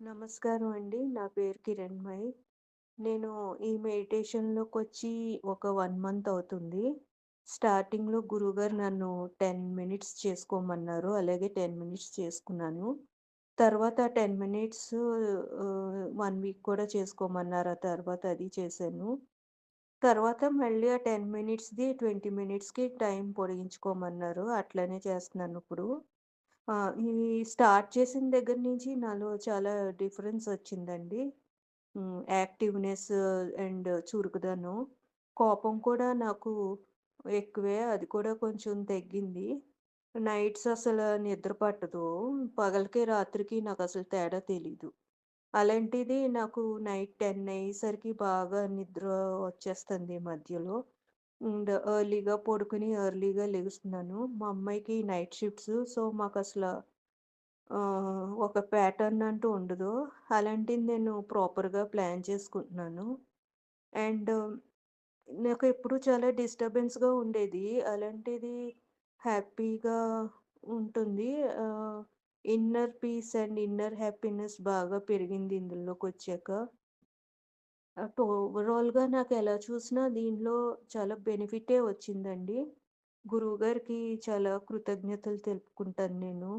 నమస్కారం అండి. నా పేరు కిరణ్మయి. నేను ఈ మెడిటేషన్లోకి వచ్చి ఒక వన్ మంత్ అవుతుంది. స్టార్టింగ్‌లో గురువుగారు నన్ను 10 మినిట్స్ చేసుకోమన్నారు. అలాగే 10 మినిట్స్ చేసుకున్నాను. తర్వాత 10 మినిట్స్ వన్ వీక్ కూడా చేసుకోమన్నారు. ఆ తర్వాత అది చేశాను. తర్వాత మళ్ళీ ఆ 10 మినిట్స్‌ది 20 మినిట్స్‌కి టైం పొడిగించుకోమన్నారు. అట్లనే చేస్తున్నాను ఇప్పుడు ఈ స్టార్ట్ చేసిన దగ్గర నుంచి నాలో చాలా డిఫరెన్స్ వచ్చిందండి. యాక్టివ్‌నెస్ అండ్ చురుకుదనం. కోపం కూడా నాకు ఎక్కువే. అది కూడా కొంచెం తగ్గింది. నైట్స్ అసలు నిద్ర పట్టదు. పగలకి, రాత్రికి నాకు అసలు తేడా తెలీదు. అలాంటిది నాకు నైట్ 10 అయ్యేసరికి బాగా నిద్ర వచ్చేస్తుంది మధ్యలో. అండ్ ఎర్లీగా పడుకుని ఎర్లీగా లెగుస్తున్నాను. మా అమ్మాయికి నైట్ షిఫ్ట్స్. సో, మాకు అసలు ఒక ప్యాటర్న్ అంటూ ఉండదు. అలాంటిది నేను ప్రాపర్‌గా ప్లాన్ చేసుకుంటున్నాను. అండ్ నాకు ఎప్పుడు చాలా డిస్టర్బెన్స్‌గా ఉండేది. అలాంటిది హ్యాపీగా ఉంటుంది. Inner peace and inner happiness బాగా పెరిగింది ఇందులోకి వచ్చాక ఓవరాల్‌గా నాకు ఎలా చూసినా దీనిలో చాలా బెనిఫిటే వచ్చిందండి. గురువుగారికి చాలా కృతజ్ఞతలు తెలుపుకుంటాను నేను.